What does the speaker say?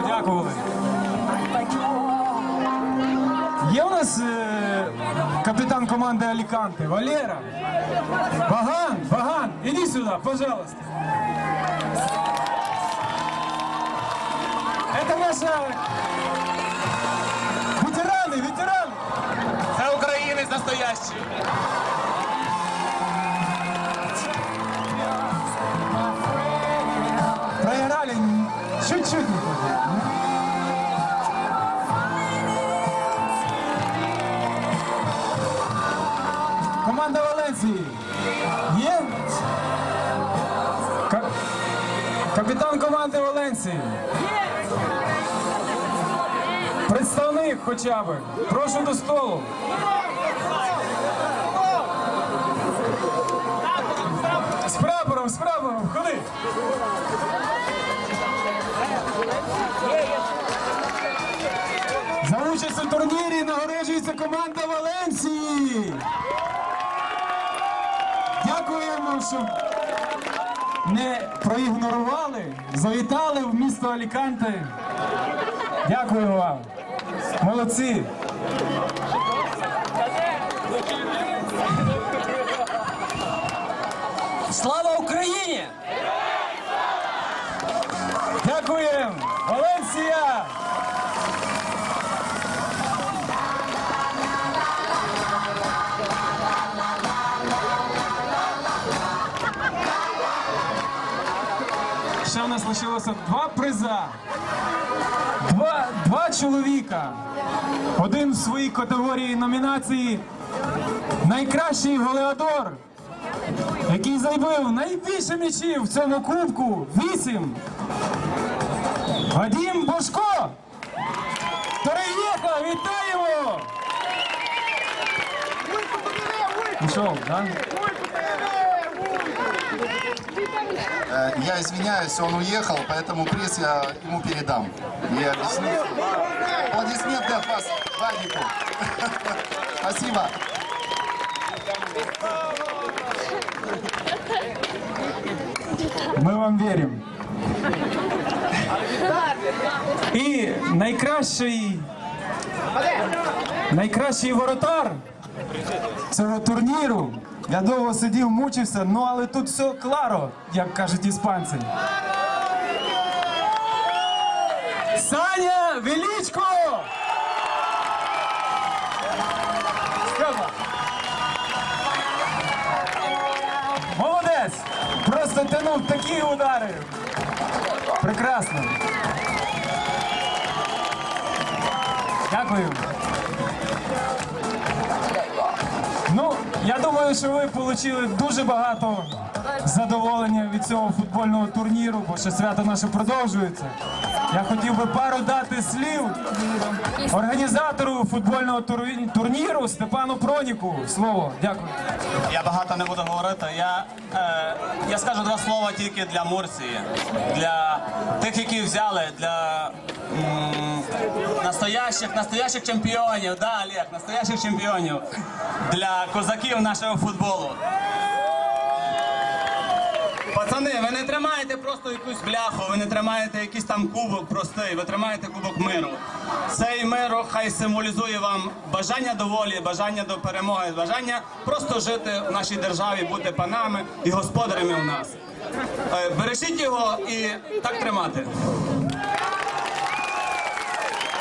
Подякували. Є у нас е, капітан команди Аліканте Валера. Баган, Баган, іди сюди, пожалуйста. Это наша ветераны, ветераны. Це українець настоящий. Чуть-чуть. Команда Валенції. Є? Ка- Капітан команди Валенції. Представник хоча б. Прошу до столу. З прапором, з прапором, ходи. За участь у турнірі нагороджується команда Валенції. Дякуємо, що не проігнорували, завітали в місто Аліканте. Дякую вам. Молодці. Слава Україні! Дякуємо. Валенсія. Ще в нас лишилося два приза. Два, два чоловіка. Один в своїй категорії номінації Найкращий голеадор, який забив найбільше м'ячів в цьому кубку. Вісім. Вадим Бошко! Переїхав! Вітаємо! Пішов, так? Я извиняюсь, он уехал, поэтому приз я ему передам. И объясню. Аплодисменты от вас, Вадику. Спасибо. Ми вам віримо. І найкращий, найкращий воротар цього турніру. Я довго сидів, мучився, ну але тут все кларо, як кажуть іспанці. Саня Величко! Молодець! Просто тянув такі удари. Прекрасно. Дякую. Я думаю, що ви отримали дуже багато задоволення від цього футбольного турніру, бо ще свято наше продовжується. Я хотів би пару дати слів організатору футбольного турніру Степану Проніку. Слово. Дякую. Я багато не буду говорити. Я, е, я скажу два слова тільки для Мурсії, для тих, які взяли, для м, настоящих, настоящих чемпіонів, да, Олег, настоящих чемпіонів, для козаків нашого футболу. Пацани, ви не тримаєте просто якусь бляху, ви не тримаєте якийсь там кубок простий, ви тримаєте кубок миру. Цей мир хай символізує вам бажання до волі, бажання до перемоги, бажання просто жити в нашій державі, бути панами і господарями у нас. Е, Бережіть його і так тримати.